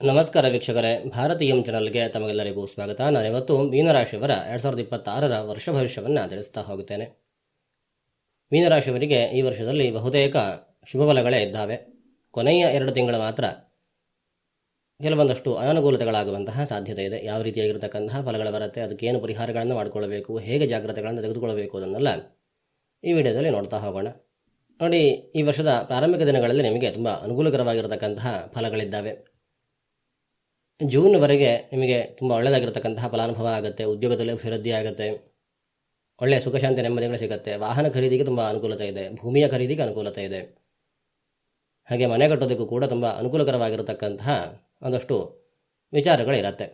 ನಮಸ್ಕಾರ ವೀಕ್ಷಕರೇ ಭಾರತೀಯ ಚಾನಲ್ಗೆ ತಮಗೆಲ್ಲರಿಗೂ ಸ್ವಾಗತ. ನಾನು ಇವತ್ತು ಮೀನರಾಶಿಯವರ ಎರಡು ಸಾವಿರದ ಇಪ್ಪತ್ತಾರರ ವರ್ಷ ಭವಿಷ್ಯವನ್ನು ತಿಳಿಸ್ತಾ ಹೋಗುತ್ತೇನೆ. ಮೀನರಾಶಿಯವರಿಗೆ ಈ ವರ್ಷದಲ್ಲಿ ಬಹುತೇಕ ಶುಭ ಫಲಗಳೇ ಇದ್ದಾವೆ. ಕೊನೆಯ ಎರಡು ತಿಂಗಳು ಮಾತ್ರ ಕೆಲವೊಂದಷ್ಟು ಅನಾನುಕೂಲತೆಗಳಾಗುವಂತಹ ಸಾಧ್ಯತೆ ಇದೆ. ಯಾವ ರೀತಿಯಾಗಿರತಕ್ಕಂತಹ ಫಲಗಳು ಬರುತ್ತೆ, ಅದಕ್ಕೇನು ಪರಿಹಾರಗಳನ್ನು ಮಾಡಿಕೊಳ್ಳಬೇಕು, ಹೇಗೆ ಜಾಗ್ರತೆಗಳನ್ನು ತೆಗೆದುಕೊಳ್ಳಬೇಕು ಅದನ್ನೆಲ್ಲ ಈ ವಿಡಿಯೋದಲ್ಲಿ ನೋಡ್ತಾ ಹೋಗೋಣ. ನೋಡಿ, ಈ ವರ್ಷದ ಪ್ರಾರಂಭಿಕ ದಿನಗಳಲ್ಲಿ ನಿಮಗೆ ತುಂಬ ಅನುಕೂಲಕರವಾಗಿರತಕ್ಕಂತಹ ಫಲಗಳಿದ್ದಾವೆ. ಜೂನ್ವರೆಗೆ ನಿಮಗೆ ತುಂಬ ಒಳ್ಳೆಯದಾಗಿರ್ತಕ್ಕಂತಹ ಫಲಾನುಭವ ಆಗುತ್ತೆ, ಉದ್ಯೋಗದಲ್ಲಿ ಅಭಿವೃದ್ಧಿ ಆಗುತ್ತೆ, ಒಳ್ಳೆಯ ಸುಖಶಾಂತಿ ನೆಮ್ಮದಿಗಳು ಸಿಗುತ್ತೆ. ವಾಹನ ಖರೀದಿಗೆ ತುಂಬ ಅನುಕೂಲತೆ ಇದೆ, ಭೂಮಿಯ ಖರೀದಿಗೆ ಅನುಕೂಲತೆ ಇದೆ. ಹಾಗೆ ಮನೆ ಕಟ್ಟೋದಕ್ಕೂ ಕೂಡ ತುಂಬ ಅನುಕೂಲಕರವಾಗಿರತಕ್ಕಂತಹ ಒಂದಷ್ಟು ವಿಚಾರಗಳಿರುತ್ತೆ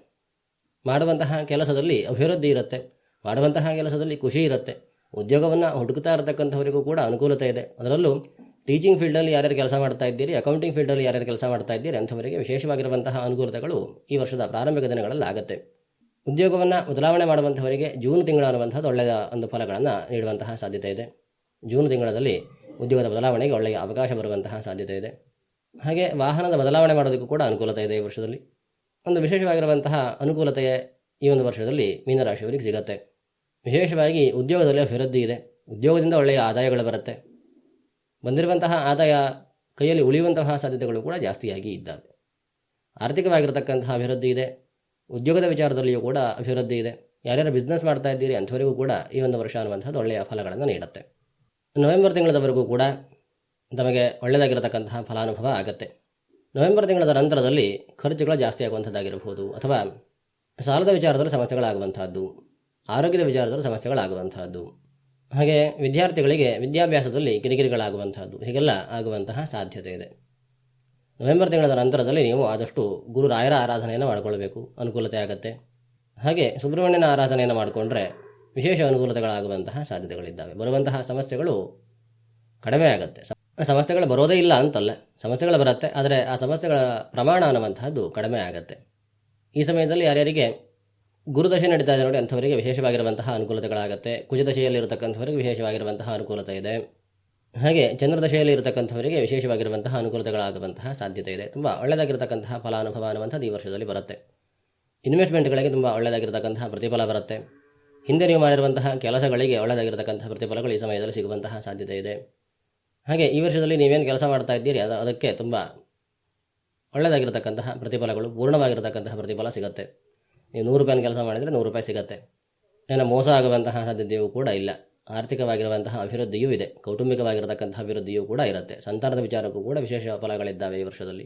ಮಾಡುವಂತಹ ಕೆಲಸದಲ್ಲಿ ಅಭಿವೃದ್ಧಿ ಇರುತ್ತೆ, ಮಾಡುವಂತಹ ಕೆಲಸದಲ್ಲಿ ಖುಷಿ ಇರುತ್ತೆ, ಉದ್ಯೋಗವನ್ನು ಹುಡುಕ್ತಾ ಇರತಕ್ಕಂಥವರಿಗೂ ಕೂಡ ಅನುಕೂಲತೆ ಇದೆ. ಅದರಲ್ಲೂ ಟೀಚಿಂಗ್ ಫೀಲ್ಡಲ್ಲಿ ಯಾರ್ಯಾರು ಕೆಲಸ ಮಾಡ್ತಾ ಇದ್ದೀರಿ, ಅಕೌಂಟಿಂಗ್ ಫೀಲ್ಡಲ್ಲಿ ಯಾರ್ಯಾರು ಕೆಲಸ ಮಾಡ್ತಾ ಇದ್ದೀರಿ ಅಂಥವರಿಗೆ ವಿಶೇಷವಾಗಿರುವಂತಹ ಅನುಕೂಲತೆಗಳು ಈ ವರ್ಷದ ಪ್ರಾರಂಭಿಕ ದಿನಗಳಲ್ಲಿ ಆಗುತ್ತೆ. ಉದ್ಯೋಗವನ್ನು ಬದಲಾವಣೆ ಮಾಡುವಂಥವರಿಗೆ ಜೂನ್ ತಿಂಗಳ ಅನ್ನುವಂಥದ್ದು ಒಳ್ಳೆಯ ಒಂದು ಫಲಗಳನ್ನು ನೀಡುವಂತಹ ಸಾಧ್ಯತೆ ಇದೆ. ಜೂನ್ ತಿಂಗಳಲ್ಲಿ ಉದ್ಯೋಗದ ಬದಲಾವಣೆಗೆ ಒಳ್ಳೆಯ ಅವಕಾಶ ಬರುವಂತಹ ಸಾಧ್ಯತೆ ಇದೆ. ಹಾಗೆ ವಾಹನದ ಬದಲಾವಣೆ ಮಾಡೋದಕ್ಕೂ ಕೂಡ ಅನುಕೂಲತೆ ಇದೆ ಈ ವರ್ಷದಲ್ಲಿ. ಒಂದು ವಿಶೇಷವಾಗಿರುವಂತಹ ಅನುಕೂಲತೆ ಈ ಒಂದು ವರ್ಷದಲ್ಲಿ ಮೀನರಾಶಿಯವರಿಗೆ ಸಿಗುತ್ತೆ. ವಿಶೇಷವಾಗಿ ಉದ್ಯೋಗದಲ್ಲಿ ಅಭಿವೃದ್ಧಿ ಇದೆ. ಉದ್ಯೋಗದಿಂದ ಒಳ್ಳೆಯ ಆದಾಯಗಳು ಬರುತ್ತೆ. ಬಂದಿರುವಂತಹ ಆದಾಯ ಕೈಯಲ್ಲಿ ಉಳಿಯುವಂತಹ ಸಾಧ್ಯತೆಗಳು ಕೂಡ ಜಾಸ್ತಿಯಾಗಿ ಇದ್ದಾವೆ. ಆರ್ಥಿಕವಾಗಿರತಕ್ಕಂತಹ ಅಭಿವೃದ್ಧಿ ಇದೆ. ಉದ್ಯೋಗದ ವಿಚಾರದಲ್ಲಿಯೂ ಕೂಡ ಅಭಿವೃದ್ಧಿ ಇದೆ. ಯಾರ್ಯಾರು ಬಿಸ್ನೆಸ್ ಮಾಡ್ತಾ ಇದ್ದೀರಿ ಅಂಥವರಿಗೂ ಕೂಡ ಈ ಒಂದು ವರ್ಷ ಅನ್ನುವಂಥದ್ದು ಒಳ್ಳೆಯ ಫಲಗಳನ್ನು ನೀಡುತ್ತೆ. ನವೆಂಬರ್ ತಿಂಗಳದವರೆಗೂ ಕೂಡ ನಮಗೆ ಒಳ್ಳೆಯದಾಗಿರತಕ್ಕಂತಹ ಫಲಾನುಭವ ಆಗುತ್ತೆ. ನವೆಂಬರ್ ತಿಂಗಳದ ನಂತರದಲ್ಲಿ ಖರ್ಚುಗಳು ಜಾಸ್ತಿ ಆಗುವಂಥದ್ದಾಗಿರಬಹುದು ಅಥವಾ ಸಾಲದ ವಿಚಾರದಲ್ಲಿ ಸಮಸ್ಯೆಗಳಾಗುವಂಥದ್ದು, ಆರೋಗ್ಯದ ವಿಚಾರದಲ್ಲಿ ಸಮಸ್ಯೆಗಳಾಗುವಂತಹದ್ದು ಹಾಗೆ ವಿದ್ಯಾರ್ಥಿಗಳಿಗೆ ವಿದ್ಯಾಭ್ಯಾಸದಲ್ಲಿ ಕಿರಿಕಿರಿಗಳಾಗುವಂತಹದ್ದು, ಹೀಗೆಲ್ಲ ಆಗುವಂತಹ ಸಾಧ್ಯತೆ ಇದೆ ನವೆಂಬರ್ ತಿಂಗಳ ನಂತರದಲ್ಲಿ ನೀವು ಆದಷ್ಟು ಗುರು ರಾಯರ ಆರಾಧನೆಯನ್ನು ಮಾಡಿಕೊಳ್ಬೇಕು ಅನುಕೂಲತೆ ಆಗುತ್ತೆ. ಹಾಗೆ ಸುಬ್ರಹ್ಮಣ್ಯನ ಆರಾಧನೆಯನ್ನು ಮಾಡಿಕೊಂಡ್ರೆ ವಿಶೇಷ ಅನುಕೂಲತೆಗಳಾಗುವಂತಹ ಸಾಧ್ಯತೆಗಳಿದ್ದಾವೆ. ಬರುವಂತಹ ಸಮಸ್ಯೆಗಳು ಕಡಿಮೆ ಆಗುತ್ತೆ. ಸಮಸ್ಯೆಗಳು ಬರೋದೇ ಇಲ್ಲ ಅಂತಲ್ಲ, ಸಮಸ್ಯೆಗಳು ಬರುತ್ತೆ, ಆದರೆ ಆ ಸಮಸ್ಯೆಗಳ ಪ್ರಮಾಣ ಅನ್ನುವಂತಹದ್ದು ಕಡಿಮೆ ಆಗುತ್ತೆ. ಈ ಸಮಯದಲ್ಲಿ ಯಾರ್ಯಾರಿಗೆ ಗುರುದಶೆ ನಡೀತಾ ಇದೆ ನೋಡಿ, ಅಂಥವರಿಗೆ ವಿಶೇಷವಾಗಿರುವಂತಹ ಅನುಕೂಲತೆಗಳಾಗುತ್ತೆ. ಕುಜದಶೆಯಲ್ಲಿ ಇರತಕ್ಕಂಥವರಿಗೆ ವಿಶೇಷವಾಗಿರುವಂತಹ ಅನುಕೂಲತೆ ಇದೆ. ಹಾಗೆ ಚಂದ್ರದಶೆಯಲ್ಲಿ ಇರತಕ್ಕಂಥವರಿಗೆ ವಿಶೇಷವಾಗಿರುವಂತಹ ಅನುಕೂಲತೆಗಳಾಗುವಂತಹ ಸಾಧ್ಯತೆ ಇದೆ. ತುಂಬ ಒಳ್ಳೆಯದಾಗಿರತಕ್ಕಂತಹ ಫಲಾನುಭವ ಅನ್ನುವಂಥದ್ದು ಈ ವರ್ಷದಲ್ಲಿ ಬರುತ್ತೆ. ಇನ್ವೆಸ್ಟ್ಮೆಂಟ್ಗಳಿಗೆ ತುಂಬ ಒಳ್ಳೆಯದಾಗಿರತಕ್ಕಂತಹ ಪ್ರತಿಫಲ ಬರುತ್ತೆ. ಹಿಂದೆ ನೀವು ಮಾಡಿರುವಂತಹ ಕೆಲಸಗಳಿಗೆ ಒಳ್ಳೆಯದಾಗಿರತಕ್ಕಂತಹ ಪ್ರತಿಫಲಗಳು ಈ ಸಮಯದಲ್ಲಿ ಸಿಗುವಂತಹ ಸಾಧ್ಯತೆ ಇದೆ. ಹಾಗೆ ಈ ವರ್ಷದಲ್ಲಿ ನೀವೇನು ಕೆಲಸ ಮಾಡ್ತಾ ಇದ್ದೀರಿ, ಅದು, ಅದಕ್ಕೆ ತುಂಬ ಒಳ್ಳೆಯದಾಗಿರತಕ್ಕಂತಹ ಪ್ರತಿಫಲಗಳು, ಪೂರ್ಣವಾಗಿರತಕ್ಕಂತಹ ಪ್ರತಿಫಲ ಸಿಗುತ್ತೆ. ನೀವು ನೂರು ರೂಪಾಯಿನ ಕೆಲಸ ಮಾಡಿದರೆ ನೂರು ರೂಪಾಯಿ ಸಿಗುತ್ತೆ. ಏನೋ ಮೋಸ ಆಗುವಂತಹ ಸಾಧ್ಯತೆಯೂ ಕೂಡ ಇಲ್ಲ. ಆರ್ಥಿಕವಾಗಿರುವಂತಹ ಅಭಿವೃದ್ಧಿಯೂ ಇದೆ. ಕೌಟುಂಬಿಕವಾಗಿರತಕ್ಕಂತಹ ಅಭಿವೃದ್ಧಿಯೂ ಕೂಡ ಇರುತ್ತೆ. ಸಂತಾನದ ವಿಚಾರಕ್ಕೂ ಕೂಡ ವಿಶೇಷ ಫಲಗಳಿದ್ದಾವೆ ಈ ವರ್ಷದಲ್ಲಿ.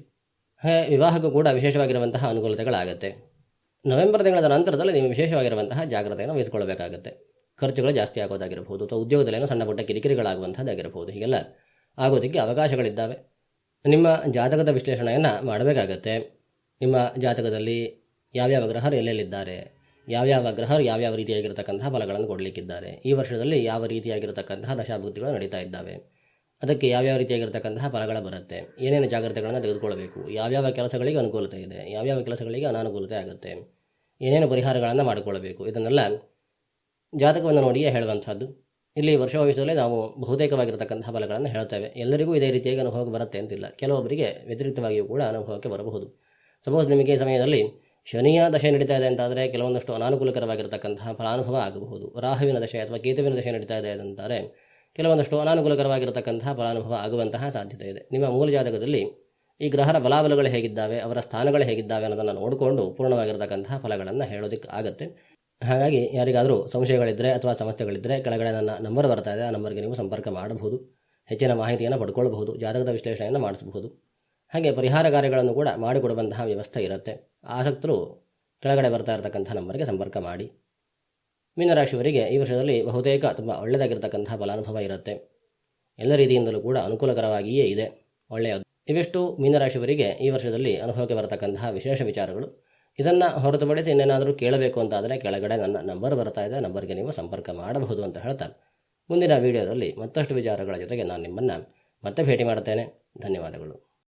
ಹೇ, ವಿವಾಹಕ್ಕೂ ಕೂಡ ವಿಶೇಷವಾಗಿರುವಂತಹ ಅನುಕೂಲತೆಗಳಾಗುತ್ತೆ. ನವೆಂಬರ್ ತಿಂಗಳ ನಂತರದಲ್ಲಿ ನೀವು ವಿಶೇಷವಾಗಿರುವಂತಹ ಜಾಗ್ರತೆಯನ್ನು ವಹಿಸಿಕೊಳ್ಳಬೇಕಾಗುತ್ತೆ. ಖರ್ಚುಗಳು ಜಾಸ್ತಿ ಆಗೋದಾಗಿರಬಹುದು. ಅಥವಾ ಉದ್ಯೋಗದಲ್ಲೇನೋ ಸಣ್ಣ ಪುಟ್ಟ ಕಿರಿಕಿರಿಗಳಾಗುವಂಥದ್ದಾಗಿರಬಹುದು. ಹೀಗೆಲ್ಲ ಆಗೋದಕ್ಕೆ ಅವಕಾಶಗಳಿದ್ದಾವೆ. ನಿಮ್ಮ ಜಾತಕದ ವಿಶ್ಲೇಷಣೆಯನ್ನು ಮಾಡಬೇಕಾಗತ್ತೆ. ನಿಮ್ಮ ಜಾತಕದಲ್ಲಿ ಯಾವ್ಯಾವ ಗ್ರಹರು ಎಲ್ಲೆಲ್ಲಿದ್ದಾರೆ, ಯಾವ್ಯಾವ ಗ್ರಹರು ಯಾವ್ಯಾವ ರೀತಿಯಾಗಿರತಕ್ಕಂತಹ ಫಲಗಳನ್ನು ಕೊಡಲಿಕ್ಕಿದ್ದಾರೆ, ಈ ವರ್ಷದಲ್ಲಿ ಯಾವ ರೀತಿಯಾಗಿರತಕ್ಕಂತಹ ದಶಾಭುಕ್ತಿಗಳು ನಡೀತಾ ಇದ್ದಾವೆ, ಅದಕ್ಕೆ ಯಾವ್ಯಾವ ರೀತಿಯಾಗಿರತಕ್ಕಂತಹ ಫಲಗಳು ಬರುತ್ತೆ, ಏನೇನು ಜಾಗ್ರತೆಗಳನ್ನು ತೆಗೆದುಕೊಳ್ಳಬೇಕು ಯಾವ್ಯಾವ ಕೆಲಸಗಳಿಗೆ ಅನುಕೂಲತೆ ಇದೆ, ಯಾವ್ಯಾವ ಕೆಲಸಗಳಿಗೆ ಅನಾನುಕೂಲತೆ ಆಗುತ್ತೆ, ಏನೇನು ಪರಿಹಾರಗಳನ್ನು ಮಾಡಿಕೊಳ್ಳಬೇಕು ಇದನ್ನೆಲ್ಲ ಜಾತಕವನ್ನು ನೋಡಿಯೇ ಹೇಳುವಂಥದ್ದು. ಇಲ್ಲಿ ವರ್ಷ ನಾವು ಬಹುತೇಕವಾಗಿರತಕ್ಕಂತಹ ಫಲಗಳನ್ನು ಹೇಳ್ತೇವೆ. ಎಲ್ಲರಿಗೂ ಇದೇ ರೀತಿಯಾಗಿ ಅನುಭವಕ್ಕೆ ಬರುತ್ತೆ ಅಂತಿಲ್ಲ. ಕೆಲವೊಬ್ಬರಿಗೆ ವ್ಯತಿರಿಕ್ತವಾಗಿಯೂ ಕೂಡ ಅನುಭವಕ್ಕೆ ಬರಬಹುದು. ಸಪೋಸ್ ನಿಮಗೆ ಸಮಯದಲ್ಲಿ ಶನಿಯ ದಶೆ ನಡೀತಾ ಇದೆ ಅಂತಾದರೆ ಕೆಲವೊಂದಷ್ಟು ಅನಾನುಕೂಲಕರವಾಗಿರತಕ್ಕಂತಹ ಫಲಾನುಭವ ಆಗಬಹುದು. ರಾಹುವಿನ ದಶೆ ಅಥವಾ ಕೇತುವಿನ ದಶೆ ನಡೀತಾ ಇದೆ ಅಂತಾರೆ. ಕೆಲವೊಂದಷ್ಟು ಅನಾನುಕೂಲಕರವಾಗಿರತಕ್ಕಂತಹ ಫಲಾನುಭವ ಆಗುವಂತಹ ಸಾಧ್ಯತೆ ಇದೆ. ನಿಮ್ಮ ಮೂಲ ಜಾತಕದಲ್ಲಿ ಈ ಗ್ರಹರ ಬಲಾಬಲಗಳು ಹೇಗಿದ್ದಾವೆ, ಅವರ ಸ್ಥಾನಗಳು ಹೇಗಿದ್ದಾವೆ ಅನ್ನೋದನ್ನು ನೋಡಿಕೊಂಡು ಪೂರ್ಣವಾಗಿರತಕ್ಕಂತಹ ಫಲಗಳನ್ನು ಹೇಳೋದಕ್ಕೆ ಆಗುತ್ತೆ. ಹಾಗಾಗಿ ಯಾರಿಗಾದರೂ ಸಂಶಯಗಳಿದ್ದರೆ ಅಥವಾ ಸಮಸ್ಯೆಗಳಿದ್ದರೆ ಕೆಳಗಡೆ ನನ್ನ ನಂಬರ್ ಬರ್ತಾ ಇದೆ. ಆ ನಂಬರ್ಗೆ ನೀವು ಸಂಪರ್ಕ ಮಾಡಬಹುದು. ಹೆಚ್ಚಿನ ಮಾಹಿತಿಯನ್ನು ಪಡ್ಕೊಳ್ಬಹುದು. ಜಾತಕದ ವಿಶ್ಲೇಷಣೆಯನ್ನು ಮಾಡಿಸಬಹುದು. ಹಾಗೆ ಪರಿಹಾರ ಕಾರ್ಯಗಳನ್ನು ಕೂಡ ಮಾಡಿಕೊಡುವಂತಹ ವ್ಯವಸ್ಥೆ ಇರುತ್ತೆ. ಆಸಕ್ತರು ಕೆಳಗಡೆ ಬರ್ತಾ ಇರತಕ್ಕಂಥ ನಂಬರ್ಗೆ ಸಂಪರ್ಕ ಮಾಡಿ. ಮೀನರಾಶಿಯವರಿಗೆ ಈ ವರ್ಷದಲ್ಲಿ ಬಹುತೇಕ ತುಂಬ ಒಳ್ಳೆಯದಾಗಿರ್ತಕ್ಕಂಥ ಫಲಾನುಭವ ಇರುತ್ತೆ. ಎಲ್ಲ ರೀತಿಯಿಂದಲೂ ಕೂಡ ಅನುಕೂಲಕರವಾಗಿಯೇ ಇದೆ. ಒಳ್ಳೆಯದು. ಇವೆಷ್ಟು ಮೀನರಾಶಿಯವರಿಗೆ ಈ ವರ್ಷದಲ್ಲಿ ಅನುಭವಕ್ಕೆ ಬರತಕ್ಕಂತಹ ವಿಶೇಷ ವಿಚಾರಗಳು. ಇದನ್ನು ಹೊರತುಪಡಿಸಿ ಇನ್ನೇನಾದರೂ ಕೇಳಬೇಕು ಅಂತಾದರೆ ಕೆಳಗಡೆ ನನ್ನ ನಂಬರ್ ಬರ್ತಾ ಇದೆ. ನಂಬರ್ಗೆ ನೀವು ಸಂಪರ್ಕ ಮಾಡಬಹುದು ಅಂತ ಹೇಳ್ತಾ ಮುಂದಿನ ವಿಡಿಯೋದಲ್ಲಿ ಮತ್ತಷ್ಟು ವಿಚಾರಗಳ ಜೊತೆಗೆ ನಾನು ನಿಮ್ಮನ್ನು ಮತ್ತೆ ಭೇಟಿ ಮಾಡ್ತೇನೆ ಧನ್ಯವಾದಗಳು.